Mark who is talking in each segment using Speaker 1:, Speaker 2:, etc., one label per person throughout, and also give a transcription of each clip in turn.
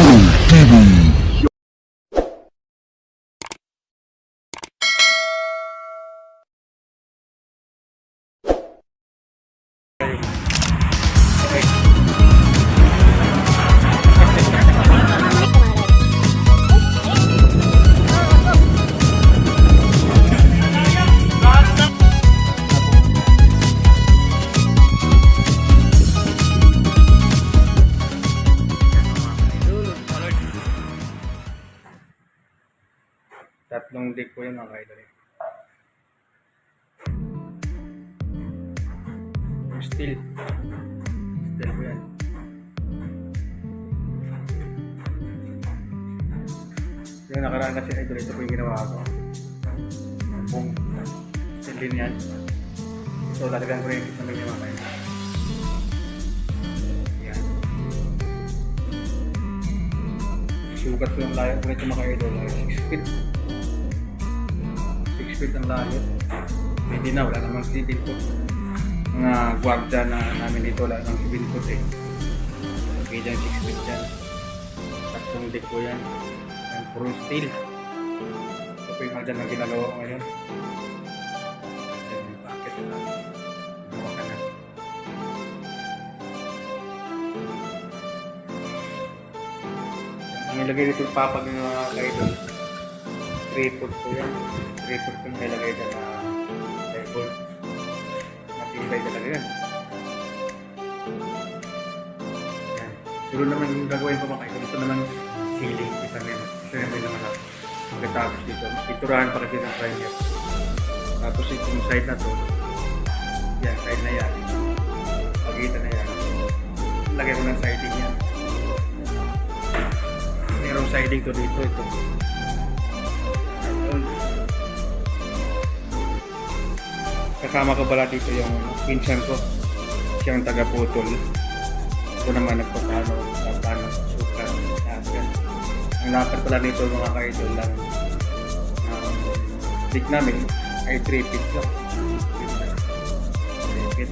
Speaker 1: TV. Tatlong deck po yun mga idol. Steel. Steel po yan. Yung nakaraan kasi idol, ito po yung ginawa ko. Kung steel din yan. So talagang ko rin sa mga mga idol. Yan. Sukat ko yung layo ko nito mga idol. 6 feet. 6 feet ang layo. Hindi na, wala namang civil foot. Mga gwardiya na namin dito, wala namang civil foot eh. Okay dyan, 6 feet dyan. Tatlong deck ko yan. Yan, puro steel. Ito po yung hagdan na ginagawa ko ngayon. Ang ilagay dito papag ng mga kaidol. 3 foot po yan. 3 foot yung nilagay dyan na table. Matibay talaga yan. Siguro naman yung gagawin ko mga. Ito naman ceiling. Isa rin. Isa rin naman ako. Pagkatapos dito. Piturahan pa kasi ng primer. Tapos itong side na to. Yan, side na yan. Pagitan na yan. Lagay ko ng siding yan. Merong siding to dito ito. Kasama ko pala dito yung pinsan ko. Siyang taga-putol. Ito naman nagpapano, nagpapano, suka, nasan. Ang lakad pala nito mga kaidol lang. Um, dik namin ay 3 feet lang. 3 feet.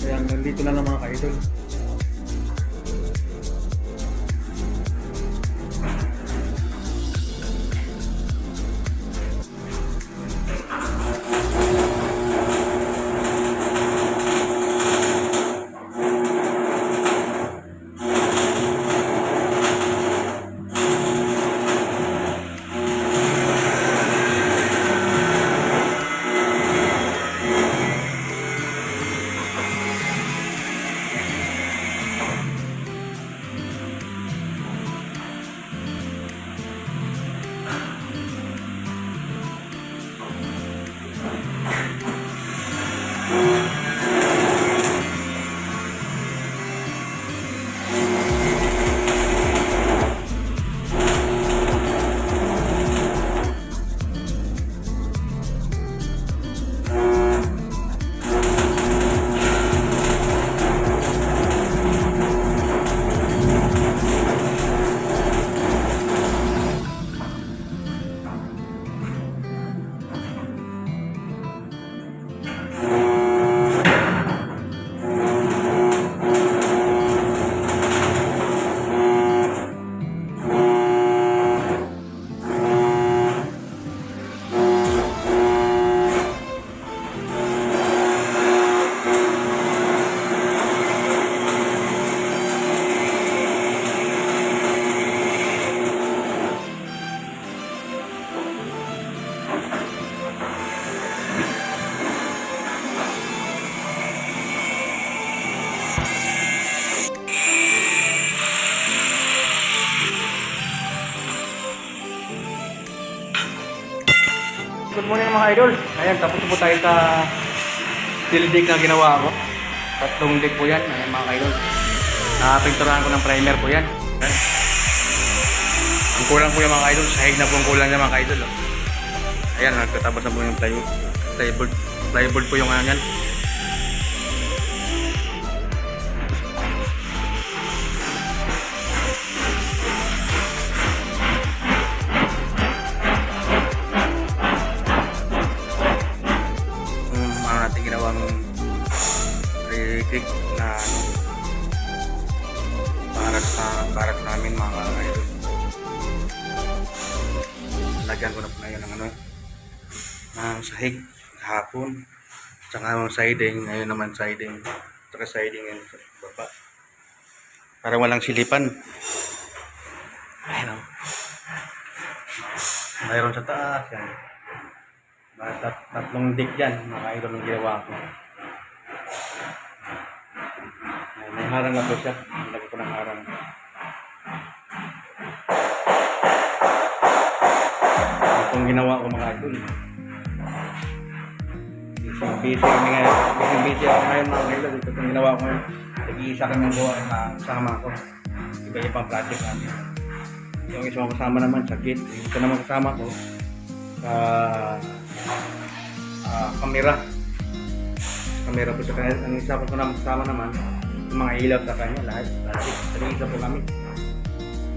Speaker 1: Kaya nandito na lang mga ka-idol. Idol. Ayan, tapos po tayo sa deck na ginawa ko. Tatlong deck po yan. Ayan mga idol. Nakapinturahan ko ng primer po yan. Ayan. Ang kulang po yung mga idol. Sahig na po ang kulang niya mga idol. Oh. Ayan, nagtatapos na po yung plywood. Plyboard, plyboard po yung ano yan. sa barat namin mga idol. Lagyan ko na po ngayon ng ano, uh, sahig kahapon. Tsaka um, siding, ngayon naman siding. Tsaka siding yun sa baba. Para walang silipan. Ayun. Oh. Mayroon sa taas yan. Tat tatlong dik yan, mga idol ng ginawa ko. May harang na po siya. Lagi ko ng harang. Ginawa ko mga idol. Busy, busy kami ngayon. Busy, busy ako ngayon mga idol. Ito itong ginawa ko ngayon. Nag-iisa kami ng gawa na kasama ko. Iba-ibang project namin. Yung isang kasama naman sa gate. Yung isa naman kasama ko sa ah, kamera. Kamera po sa kanya. Ang isa ko naman kasama naman, yung mga ilaw sa kanya, lahat. Lahat. Sa isa po kami.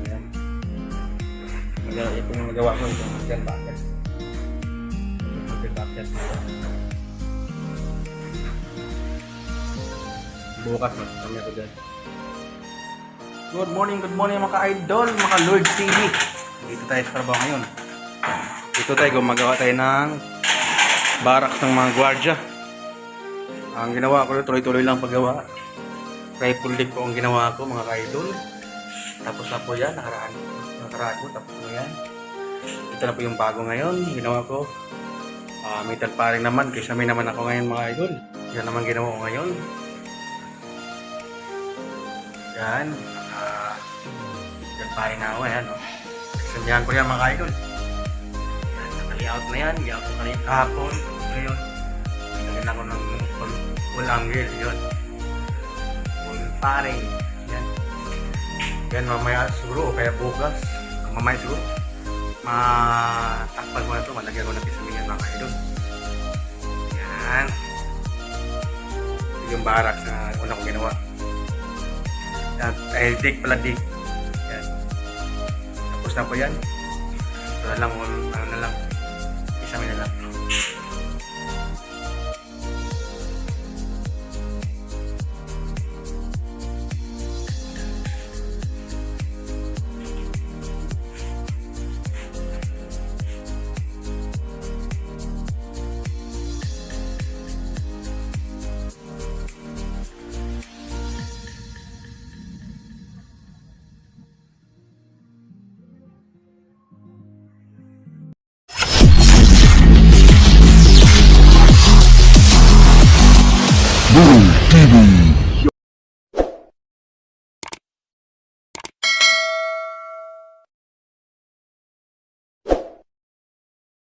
Speaker 1: Ayan. Ito yung nagawa ko yung hotel bucket. Bucket. Bukas mas kami ako dyan. Good morning, good morning mga ka-idol, mga Lord TV. Dito tayo sa trabaho ngayon. Dito tayo gumagawa tayo ng barracks ng mga gwardya. Ang ginawa ko, tuloy-tuloy lang paggawa. Rifle deck po ang ginawa ko mga ka-idol. Tapos na po yan, nakaraan. Nakaraan ko, tapos na yan. Ito na po yung bago ngayon, ginawa ko. Ah, metal paring naman, kaysa may naman ako ngayon mga idol. Yan naman ginawa ko ngayon. Yan. Ah, metal paring na ako, yan. Oh. Sandihan ko yan mga idol. Yan, naka-layout na yan. Layout ko kanina kahapon. Ngayon, nagyan ako ng full, angle. Yun. Full paring. Yan. Yan mamaya siguro kaya bukas. Mamaya siguro. Matakpan ko na ito. Malagyan ko na pisamigan mga idol. Yan. Yung barracks na una kong ginawa. Yan. Eh, dig pala dig. Yan. Tapos na po yan. Ito na lang, ano na lang. Isami na lang.